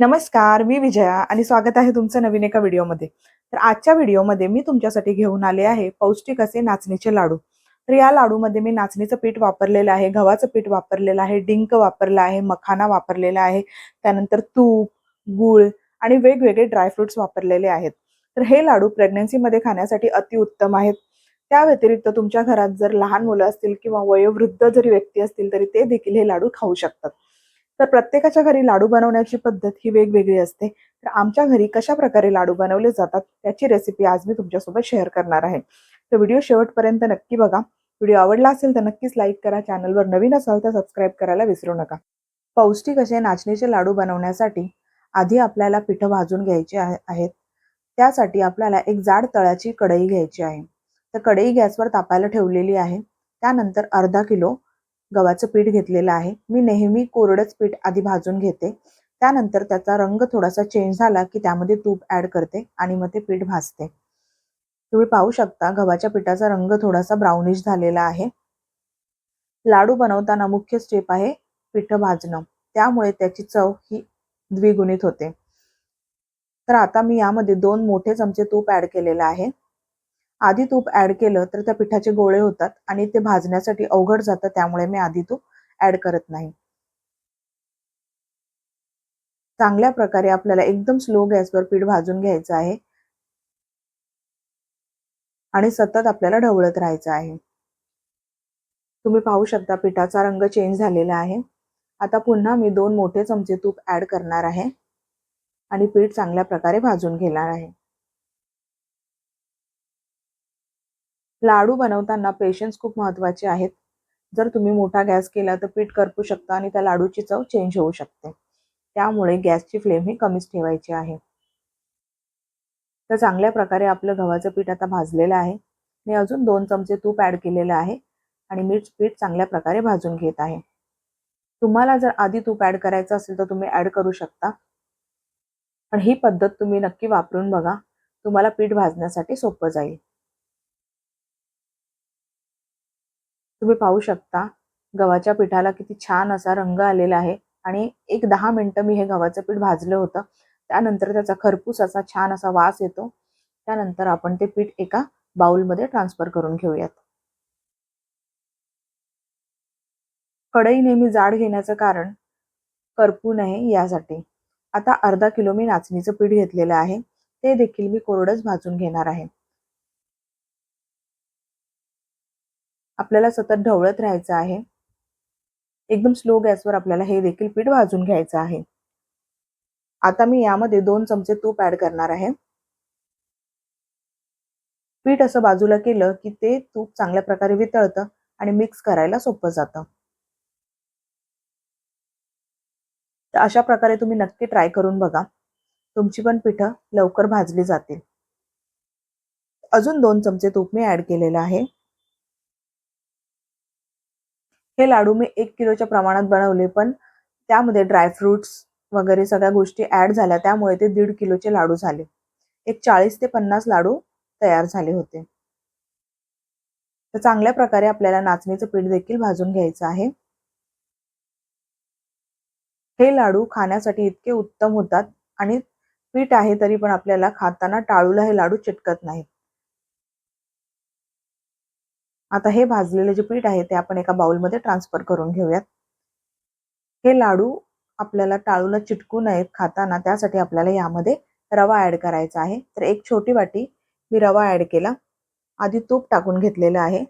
नमस्कार मी विजया आणि स्वागत आहे तुमचं नवीन एका व्हिडिओमध्ये. तर आजच्या व्हिडिओमध्ये मी तुमच्यासाठी घेऊन आले आहे पौष्टिक असे नाचणीचे लाडू. तर या लाडूमध्ये मी नाचणीचं पीठ वापरलेलं आहे गव्हाचं पीठ वापरलेलं आहे डिंक वापरलं आहे मखाना वापरलेला आहे त्यानंतर तूप गूळ आणि वेगवेगळे ड्रायफ्रुट्स वापरलेले आहेत. तर हे लाडू प्रेग्नन्सीमध्ये खाण्यासाठी अतिउत्तम आहेत. त्या व्यतिरिक्त तुमच्या घरात जर लहान मुलं असतील किंवा वयोवृद्ध जरी व्यक्ती असतील तरी ते देखील हे लाडू खाऊ शकतात. तर प्रत्येकाच्या घरी लाडू बनवण्याची पद्धत ही वेगवेगळी असते. तर आमच्या घरी कशा प्रकारे लाडू बनवले जातात त्याची रेसिपी आज मी तुमच्यासोबत शेअर करणार आहे. तर व्हिडिओ शेवटपर्यंत नक्की बघा. व्हिडिओ आवडला असेल तर नक्कीच लाईक करा. चॅनलवर नवीन असाल तर सबस्क्राईब करायला विसरू नका. पौष्टिक असे नाचणीचे लाडू बनवण्यासाठी आधी आपल्याला पिठं भाजून घ्यायची आहे- आहेत. त्यासाठी आपल्याला एक जाड तळ्याची कढई घ्यायची आहे. तर कढई गॅसवर तापायला ठेवलेली आहे. त्यानंतर अर्धा किलो गव्हाचं पीठ घेतलेलं आहे. मी नेहमी कोरडंच पीठ आधी भाजून घेते. त्यानंतर त्याचा रंग थोडासा चेंज झाला की त्यामध्ये तूप ॲड करते आणि मग ते पीठ भाजते. तुम्ही पाहू शकता गव्हाच्या पिठाचा रंग थोडासा ब्राउनिश झालेला आहे. लाडू बनवताना मुख्य स्टेप आहे पिठ भाजणं. त्यामुळे त्याची चव ही द्विगुणित होते. तर आता मी यामध्ये दोन मोठे चमचे तूप ॲड केलेलं आहे. आधी तूप ॲड केलं तर त्या पिठाचे गोळे होतात आणि ते भाजण्यासाठी अवघड जातं त्यामुळे मी आधी तूप ॲड करत नाही. चांगल्या प्रकारे आपल्याला एकदम स्लो गॅसवर पीठ भाजून घ्यायचं आहे. आणि सतत आपल्याला ढवळत राहायचं आहे. तुम्ही पाहू शकता पिठाचा रंग चेंज झालेला आहे. आता पुन्हा मी दोन मोठे चमचे तूप ॲड करणार आहे. आणि पीठ चांगल्या प्रकारे भाजून घेणार आहे. लाडू बनवताना पेशन्स खूप महत्त्वाचे आहेत. जर तुम्ही मोठा गॅस केला तर पीठ करपू शकतं आणि त्या लाडूची चव चेंज होऊ शकते. त्यामुळे गॅसची फ्लेम ही कमीच ठेवायची आहे. तर चांगल्या प्रकारे आपलं गव्हाचं पीठ आता भाजलेलं आहे. मी अजून दोन चमचे तूप ॲड केलेलं आहे आणि मीठ पीठ चांगल्या प्रकारे भाजून घेत आहे. तुम्हाला जर आधी तूप ॲड करायचं असेल तर तुम्ही ॲड करू शकता. पण ही पद्धत तुम्ही नक्की वापरून बघा. तुम्हाला पीठ भाजण्यासाठी सोपं जाईल. तुम्ही पाहू शकता गव्हाच्या पिठाला किती छान असा रंग आलेला आहे आणि एक दहा मिनटं मी हे गव्हाचं पीठ भाजलं होतं. त्यानंतर त्याचा खरपूस असा छान असा वास येतो. त्यानंतर आपण ते पीठ एका बाउलमध्ये ट्रान्सफर करून घेऊयात. कढई नेहमी जाड घेण्याचं कारण करपू नये यासाठी. आता अर्धा किलो मी नाचणीचं पीठ घेतलेलं आहे. ते देखील मी कोरडंच भाजून घेणार आहे. आपल्याला सतत ढवळत राहायचं आहे. एकदम स्लो गॅसवर आपल्याला हे देखील पीठ भाजून घ्यायचं आहे. आता मी यामध्ये दोन चमचे तूप ऍड करणार आहे. पीठ असं बाजूला केलं की ते तूप चांगल्या प्रकारे वितळतं आणि मिक्स करायला सोपं जातं. तर अशा प्रकारे तुम्ही नक्की ट्राय करून बघा. तुमची पण पिठं लवकर भाजली जातील. अजून दोन चमचे तूप मी ऍड केलेलं आहे. हे लाडू मी एक किलोच्या प्रमाणात बनवले पण त्यामध्ये ड्रायफ्रुट्स वगैरे सगळ्या गोष्टी ऍड झाल्या त्यामुळे ते दीड किलोचे लाडू झाले. एक चाळीस ते पन्नास लाडू तयार झाले होते. तर चांगल्या प्रकारे आपल्याला नाचणीचं पीठ देखील भाजून घ्यायचं आहे. हे लाडू खाण्यासाठी इतके उत्तम होतात आणि पीठ आहे तरी पण आपल्याला खाताना टाळूला हे लाडू चिटकत नाहीत. आता हे भाजलेले जे पीठ आहे ते आपण एका बाउलमध्ये ट्रान्सफर करून घेऊयात. हे लाडू आपल्याला टाळूला चिटकू नयेत खाताना त्यासाठी आपल्याला यामध्ये रवा ऍड करायचा आहे. तर एक छोटी वाटी मी रवा ऍड केला. आधी तूप टाकून घेतलेलं आहे.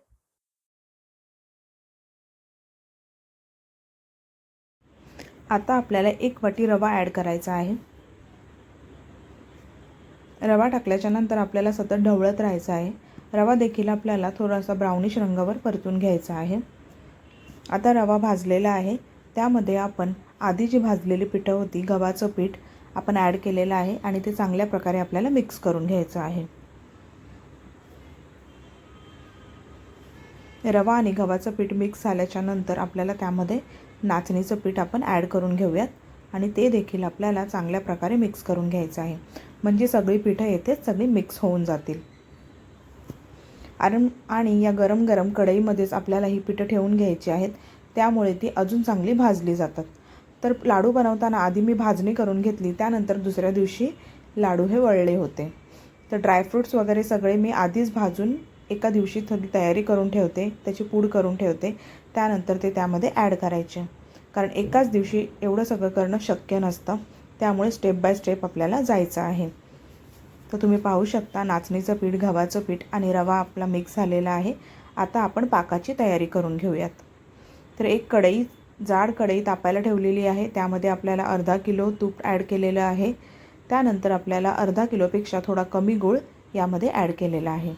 आता आपल्याला एक वाटी रवा ऍड करायचा आहे. रवा टाकल्याच्या नंतर आपल्याला सतत ढवळत राहायचं आहे. रवा देखील आपल्याला थोडासा ब्राउनिश रंगावर परतून घ्यायचा आहे. आता रवा भाजलेला आहे. त्यामध्ये आपण आधी जी भाजलेली पिठं होती गव्हाचं पीठ आपण ॲड केलेलं आहे आणि ते चांगल्या प्रकारे आपल्याला मिक्स करून घ्यायचं आहे. रवा आणि गव्हाचं पीठ मिक्स झाल्याच्यानंतर आपल्याला त्यामध्ये नाचणीचं पीठ आपण ॲड करून घेऊयात आणि ते देखील आपल्याला चांगल्या प्रकारे मिक्स करून घ्यायचं आहे. म्हणजे सगळी पिठं येतेच सगळी मिक्स होऊन जातील. आरम आणि या गरम गरम कढईमध्येच आपल्याला ही पिठं ठेवून घ्यायची आहेत. त्यामुळे ती अजून चांगली भाजली जातात. तर लाडू बनवताना आधी मी भाजणी करून घेतली त्यानंतर दुसऱ्या दिवशी लाडू हे वळले होते. तर ड्रायफ्रूट्स वगैरे सगळे मी आधीच भाजून एका दिवशी थोडी तयारी करून ठेवते त्याची पूड करून ठेवते त्यानंतर ते त्यामध्ये ॲड करायचे. कारण एकाच दिवशी एवढं सगळं करणं शक्य नसतं त्यामुळे स्टेप बाय स्टेप आपल्याला जायचं आहे. तर तुम्ही पाहू शकता नाचणीचं पीठ गव्हाचं पीठ आणि रवा आपला मिक्स झालेला आहे. आता आपण पाकाची तयारी करून घेऊयात. तर एक कढई जाड कढई तापायला ठेवलेली आहे. त्यामध्ये आपल्याला अर्धा किलो तूप ॲड केलेलं आहे. त्यानंतर आपल्याला अर्धा किलोपेक्षा थोडा कमी गूळ यामध्ये ॲड केलेला आहे.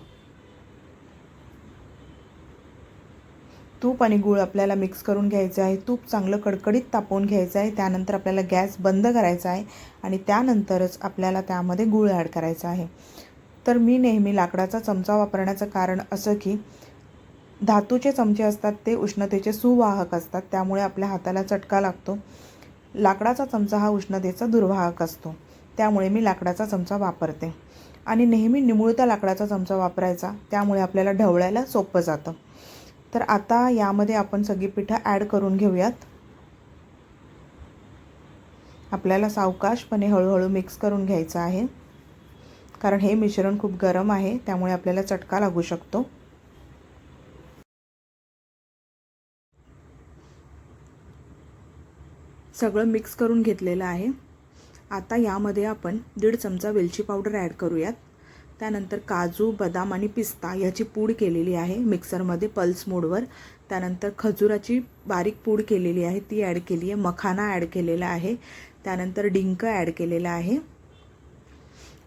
तूप आणि गूळ आपल्याला मिक्स करून घ्यायचं आहे. तूप चांगलं कडकडीत तापवून घ्यायचं आहे. त्यानंतर आपल्याला गॅस बंद करायचा आहे आणि त्यानंतरच आपल्याला त्यामध्ये गूळ ॲड करायचा आहे. तर मी नेहमी लाकडाचा चमचा वापरण्याचं कारण असं की धातूचे चमचे असतात ते उष्णतेचे सुवाहक असतात त्यामुळे आपल्या हाताला चटका लागतो. लाकडाचा चमचा हा उष्णतेचा दुर्वाहक असतो. त्यामुळे मी लाकडाचा चमचा वापरते. आणि नेहमी निमुळता लाकडाचा चमचा वापरायचा त्यामुळे आपल्याला ढवळायला सोपं जातं. तर आता यामध्ये आपण सगळी पिठं ॲड करून घेऊयात. आपल्याला सावकाशपणे हळूहळू मिक्स करून घ्यायचं आहे. कारण हे मिश्रण खूप गरम आहे त्यामुळे आपल्याला चटका लागू शकतो. सगळं मिक्स करून घेतलेलं आहे. आता यामध्ये आपण दीड चमचा वेलची पावडर ॲड करूयात. त्यानंतर काजू बदाम आणि पिस्ता याची पूड केलेली आहे. मिक्सरमध्ये पल्स मोडवर त्यानंतर खजुराची बारीक पूड केलेली आहे. ती ॲड केली आहे. मखाना ॲड केलेला आहे. त्यानंतर डिंक ॲड केलेला आहे.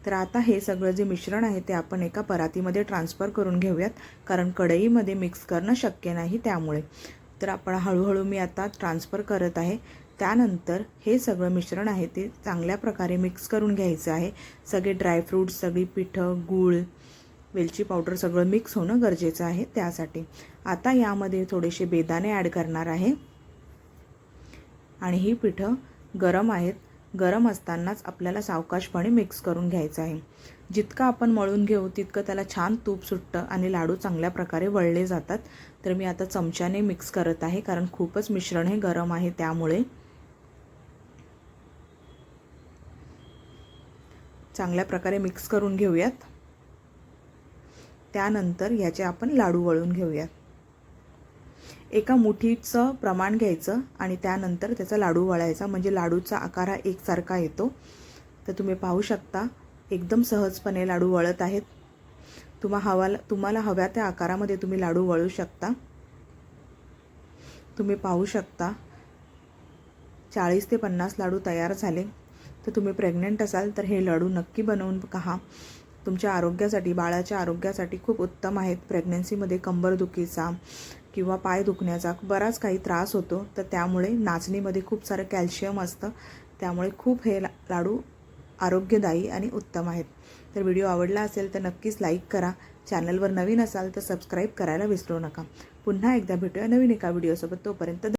तर आता हे सगळं जे मिश्रण आहे ते आपण एका परातीमध्ये ट्रान्सफर करून घेऊयात कारण कढईमध्ये मिक्स करणं शक्य नाही त्यामुळे. तर आपण हळूहळू मी आता ट्रान्सफर करत आहे. त्यानंतर हे सगळं मिश्रण आहे ते चांगल्या प्रकारे मिक्स करून घ्यायचं आहे. सगळे ड्रायफ्रूट्स सगळी पिठं गूळ वेलची पावडर सगळं मिक्स होणं गरजेचं आहे त्यासाठी. आता यामध्ये थोडेसे बेदाणे ॲड करणार आहे. आणि ही पिठं गरम आहेत. गरम असतानाच आपल्याला सावकाशपणे मिक्स करून घ्यायचं आहे. जितकं आपण मळून घेऊ तितकं त्याला छान तूप सुटतं आणि लाडू चांगल्या प्रकारे वळले जातात. तर मी आता चमच्याने मिक्स करत आहे कारण खूपच मिश्रण हे गरम आहे त्यामुळे. चांगल्या प्रकारे मिक्स करून घेऊयात. त्यानंतर ह्याचे आपण लाडू वळून घेऊयात. एका मुठीचं प्रमाण घ्यायचं आणि त्यानंतर त्याचा लाडू वळायचा. म्हणजे लाडूचा आकार हा एकसारखा येतो. तर तुम्ही पाहू शकता एकदम सहजपणे लाडू वळत आहेत. तुम्हा हवा तुम्हाला हव्या त्या आकारामध्ये तुम्ही लाडू वळू शकता. तुम्ही पाहू शकता चाळीस ते पन्नास लाडू तयार झाले. तर तुम्ही प्रेग्नंट असाल तर हे लाडू नक्की बनवून पहा. तुमच्या आरोग्यासाठी बाळाच्या आरोग्यासाठी खूप उत्तम आहेत. प्रेग्नन्सीमध्ये कंबरदुखीचा किंवा पाय दुखण्याचा बराच काही त्रास होतो. तर त्यामुळे नाचणीमध्ये खूप सारं कॅल्शियम असतं. त्यामुळे खूप हे ला लाडू आरोग्यदायी आणि उत्तम आहेत. तर व्हिडिओ आवडला असेल तर नक्कीच लाईक करा. चॅनलवर नवीन असाल तर सबस्क्राईब करायला विसरू नका. पुन्हा एकदा भेटूया नवीन एका व्हिडिओसोबत तोपर्यंत